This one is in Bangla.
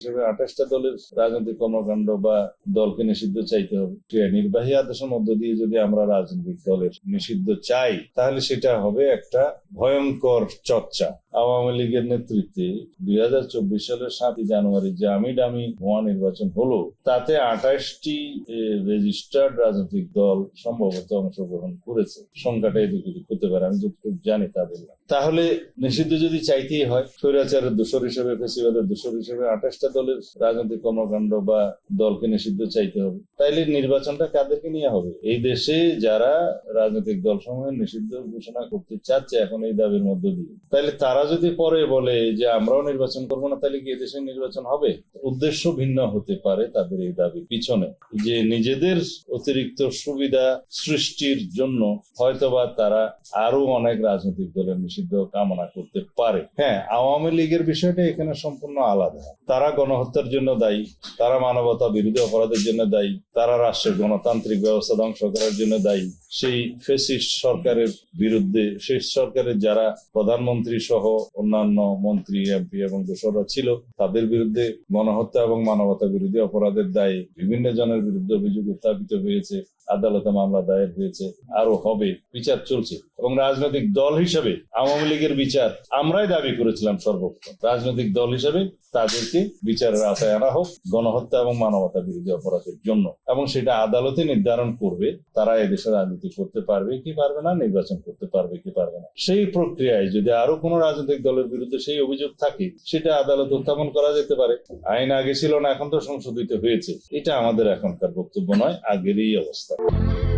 হিসেবে আঠাশটা দলের রাজনৈতিক কর্মকাণ্ড বা দলকে নিষিদ্ধ চাইতে হবে। নির্বাহী আদেশের মধ্য দিয়ে যদি আমরা রাজনৈতিক দলের নিষিদ্ধ চাই, তাহলে সেটা হবে একটা ভয়ঙ্কর চর্চা। আওয়ামী লীগের নেতৃত্বে দুই হাজার চব্বিশ সালের সাতই জানুয়ারি যে আমি ডামি ভুয়া নির্বাচন হলো, তাতে আঠাশটি রেজিস্টার্ড রাজনৈতিক দল সম্ভবত অংশগ্রহণ করেছে। সংখ্যাটা এদিক ওদিক হতে পারে, আমি যতটুকু জানি তা বললাম। তাহলে নিষিদ্ধ যদি চাইতেই হয়, স্বৈরাচারের দোষর হিসেবে, ফেসিবাদের দোষর হিসেবে আঠাশটা দলের রাজনৈতিক কর্মকাণ্ড বা দলকে নিষিদ্ধ চাইতে হবে, তাইলে নির্বাচনটা কাদেরকে নিয়ে হবে? এই দেশে যারা রাজনৈতিক দল সমূহের নিষিদ্ধ ঘোষণা করতে চাচ্ছে এখন এই দাবির মধ্য দিয়ে, তাইলে তারা যদি পরে বলে যে আমরাও নির্বাচন করব না, তাহলে কি এদেশে নির্বাচন হবে? উদ্দেশ্য ভিন্ন হতে পারে তাদের এই দাবি পিছনে। যে নিজেদের অতিরিক্ত সুবিধা সৃষ্টির জন্য হয়তোবা তারা আরও অনেক রাজনৈতিক দলের নিষিদ্ধ কামনা করতে পারে। হ্যাঁ আওয়ামী লীগের বিষয়টা এখানে সম্পূর্ণ আলাদা। তারা গণহত্যার জন্য দায়ী, তারা মানবতা বিরোধী অপরাধের জন্য দায়ী, তারা রাষ্ট্রের গণতান্ত্রিক ব্যবস্থা ধ্বংস করার জন্য দায়ী। সেই ফেসিস্ট সরকারের বিরুদ্ধে সেই সরকারের যারা প্রধানমন্ত্রী সহ অন্যান্য মন্ত্রী এমপি এবং দোষরা ছিল, তাদের বিরুদ্ধে গণহত্যা এবং মানবতা বিরোধী অপরাধের দায়ে বিভিন্ন জনের বিরুদ্ধে অভিযোগ উত্থাপিত হয়েছে। আদালতে মামলা দায়ের হয়েছে আরও হবে, বিচার চলছে। এবং রাজনৈতিক দল হিসেবে, আওয়ামী লীগের বিচার আমরাই দাবি করেছিলাম সর্বপ্রথম। রাজনৈতিক দল হিসেবে তাদেরকে বিচারের আওতায় আনা হোক, গণহত্যা এবং মানবতা বিরোধী অপরাধের জন্য। এবং সেটা আদালতে নির্ধারণ করবে, তারা এদেশে রাজনীতি করতে পারবে কি পারবে না, নির্বাচন করতে পারবে কি পারবে না। সেই প্রক্রিয়ায় যদি আরও কোনো রাজনৈতিক দলের বিরুদ্ধে সেই অভিযোগ থাকে, সেটা আদালত উত্থাপন করা যেতে পারে। আইন আগে ছিল না, এখন তো সংশোধিত হয়েছে। এটা আমাদের এখনকার বক্তব্য নয়, আগের এই অবস্থা। Thank you.